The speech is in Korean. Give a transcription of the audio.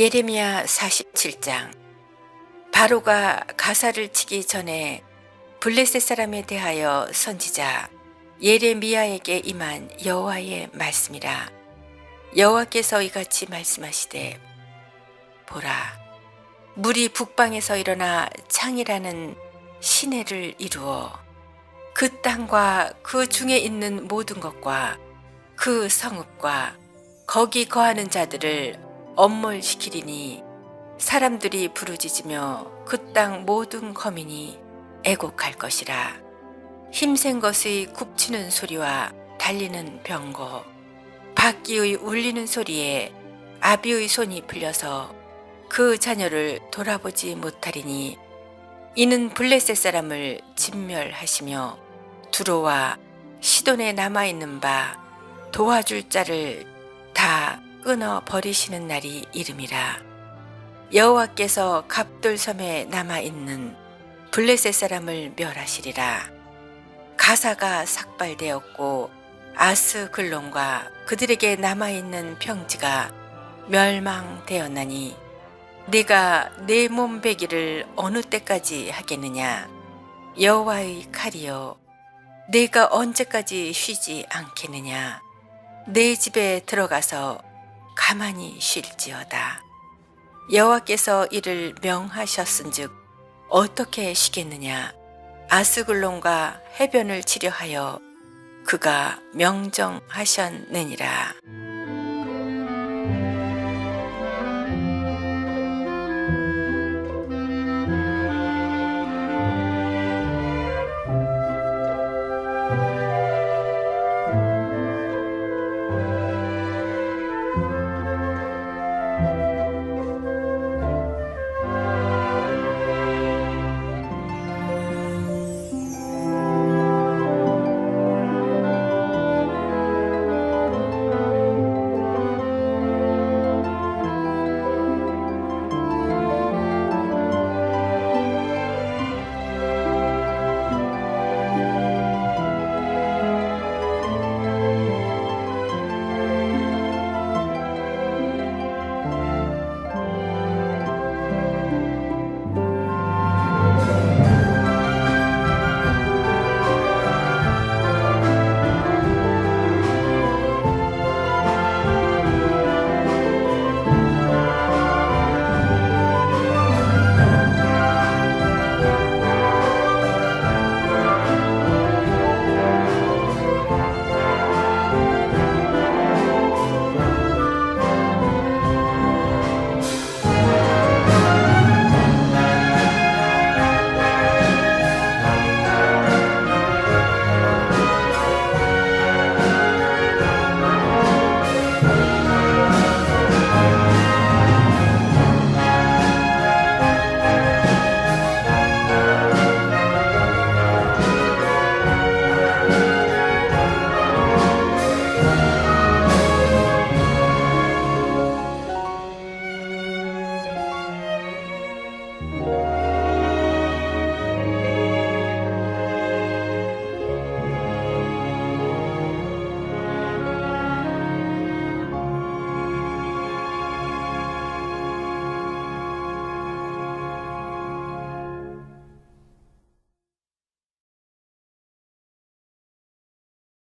예레미야 47장. 바로가 가사를 치기 전에 블레셋 사람에 대하여 선지자 예레미야에게 임한 여호와의 말씀이라. 여호와께서 이같이 말씀하시되 보라 물이 북방에서 일어나 창이라는 시내를 이루어 그 땅과 그 중에 있는 모든 것과 그 성읍과 거기 거하는 자들을 엄몰 시키리니 사람들이 부르짖으며 그 땅 모든 거민이 애곡할 것이라. 힘센 것의 굽치는 소리와 달리는 병거 바퀴의 울리는 소리에 아비의 손이 풀려서 그 자녀를 돌아보지 못하리니 이는 블레셋 사람을 진멸하시며 두로와 시돈에 남아 있는 바 도와줄 자를 다 끊어 버리시는 날이 이름이라. 여호와께서 갑돌섬에 남아 있는 블레셋 사람을 멸하시리라. 가사가 삭발되었고 아스 글론과 그들에게 남아 있는 평지가 멸망되었나니 네가 내 몸베기를 어느 때까지 하겠느냐? 여호와의 칼이여 내가 언제까지 쉬지 않겠느냐? 내 집에 들어가서 가만히 쉴지어다. 여호와께서 이를 명하셨은즉 어떻게 쉬겠느냐? 아스글론과 해변을 치려하여 그가 명정하셨느니라